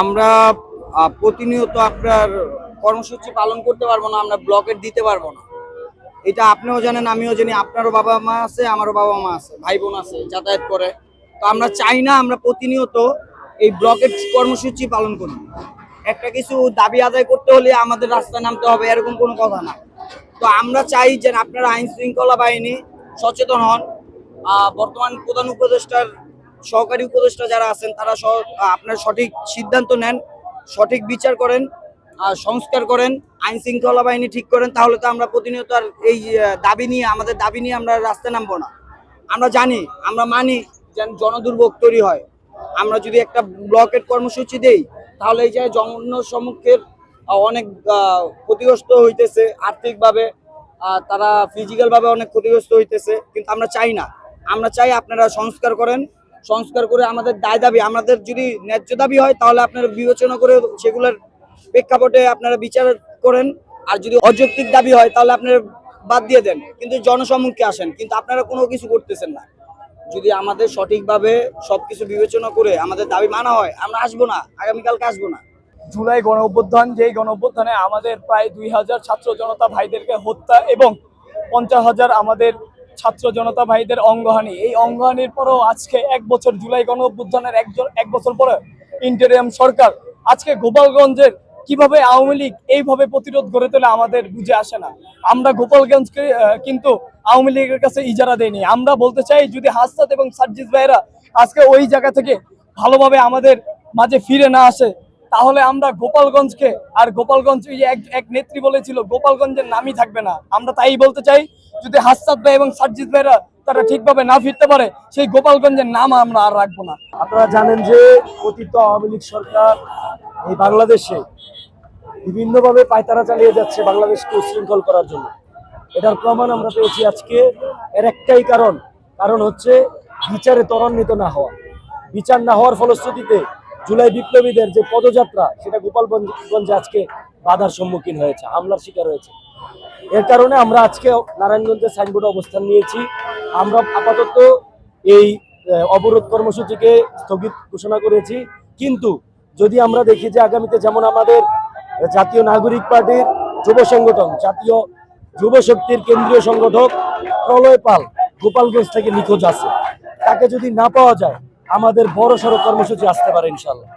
আমরা প্রতিনিয়ত আপনার কর্মসূচি পালন করতে পারব না, আমরা ব্লকেট দিতে পারব না। এটা আপনিও জানেন, আমিও জানি, আপনারও বাবা মা আছে, আমারও বাবা মা আছে, ভাই বোন আছে, যাতায়াত করে। তো আমরা চাই না আমরা প্রতিনিয়ত এই ব্লকেট কর্মসূচি পালন করি। একটা কিছু দাবি আদায় করতে হলে আমাদের রাস্তায় নামতে হবে, এরকম কোনো কথা না। তো আমরা চাই যে আপনারা আইন শৃঙ্খলা বাহিনী সচেতন হন। বর্তমান প্রধান উপদেষ্টার সহকারী উপদেষ্টা যারা আছেন তারা আপনার সঠিক সিদ্ধান্ত নেন সঠিক বিচার করেন আহ, সংস্কার করেন আইন শৃঙ্খলা বাহিনী ঠিক করেন তাহলে তো আমরা প্রতিনিয়ত আর এই দাবি নিয়ে আমাদের দাবি নিয়ে আমরা রাস্তায় নামবো না। আমরা জানি আমরা মানি যেন জনদুর্ভোগ তৈরি হয়। আমরা যদি একটা ব্লকের কর্মসূচি দেই তাহলে এই যে সম্মুখের অনেক ক্ষতিগ্রস্ত হইতেছে আর্থিকভাবে তারা ফিজিক্যালভাবে অনেক ক্ষতিগ্রস্ত হইতেছে কিন্তু আমরা চাই না। আমরা চাই আপনারা সংস্কার করেন সংস্কার করে আমাদের দায় দাবি, আমাদের যদি ন্যায্য দাবি হয়, তাহলে আপনারা বিবেচনা করে সেগুলোর প্রেক্ষাপটে আপনারা বিচার করেন। আর যদি অযৌক্তিক দাবি হয়, তাহলে আপনারা বাদ দিয়ে দেন। কিন্তু জনসম্মুখে আসেন। কিন্তু আপনারা কোনো কিছু করতেছেন না। যদি আমাদের সঠিকভাবে সব কিছু বিবেচনা করে আমাদের দাবি মানা হয়, আমরা আসব না। আগামীকালকে আসব না। জুলাই গণ অভ্যুত্থান যেই গণ অভ্যুত্থানে আমাদের প্রায় দুই হাজার ছাত্র জনতা ভাইদেরকে হত্যা এবং পঞ্চাশ হাজার আমাদের ছাত্র জনতা ভাইদের অঙ্গহানি। এই অঙ্গহানির পরেও আজকে এক বছর জুলাই গণ অভ্যুত্থানের এক এক বছর পরে ইন্টেরিয়াম সরকার আজকে গোপালগঞ্জের কীভাবে আওয়ামী লীগ এইভাবে প্রতিরোধ গড়ে তোলে আমাদের বুঝে আসে না। আমরা গোপালগঞ্জকে কিন্তু আওয়ামী লীগের কাছে ইজারা দেয়নি আমরা বলতে চাই, যদি হাসনাত এবং সার্জিস ভাইরা আজকে ওই জায়গা থেকে ভালোভাবে আমাদের মাঝে ফিরে না আসে তাহলে আমরা গোপালগঞ্জকে, আর গোপালগঞ্জ ওই এক এক নেত্রী বলেছিল, গোপালগঞ্জের নামই থাকবে না। আমরা তাই বলতে চাই, যদি হাসনাত ভাই এবং সার্জিস ভাইরা তারা ঠিকভাবে না ফিরতে পারে, সেই গোপালগঞ্জের নাম আমরা আর রাখব না। আপনারা জানেন যে অতীত আওয়ামী লীগ সরকার এই বাংলাদেশে বিভিন্নভাবে পায়তারা চালিয়ে যাচ্ছে বাংলাদেশকে উশৃঙ্খল করার জন্য। এটার প্রমাণ আমরা পেয়েছি আজকে। এর একটাই কারণ কারণ হচ্ছে বিচারে ত্বরান্বিত না হওয়া। বিচার না হওয়ার ফলশ্রুতিতে জুলাই বিপ্লবীদের যে পদযাত্রা, সেটা গোপালগঞ্জে আজকে বাধার সম্মুখীন হয়েছে, হামলার শিকার হয়েছে। এর কারণে আমরা আজকে নারায়ণগঞ্জের সাইনবোর্ডে অবস্থান নিয়েছি। আমরা আপাতত এই অবরোধ কর্মসূচিকে স্থগিত ঘোষণা করেছি। কিন্তু যদি আমরা দেখি যে আগামীতে যেমন আমাদের জাতীয় নাগরিক পার্টির যুব সংগঠন, জাতীয় যুব শক্তির কেন্দ্রীয় সংগঠক প্রলয় পাল গোপালগঞ্জ থেকে নিখোঁজ আছে। তাকে যদি না পাওয়া যায় আমাদের বড় সড়ো কর্মসূচি আসতে পারে ইনশাল্লাহ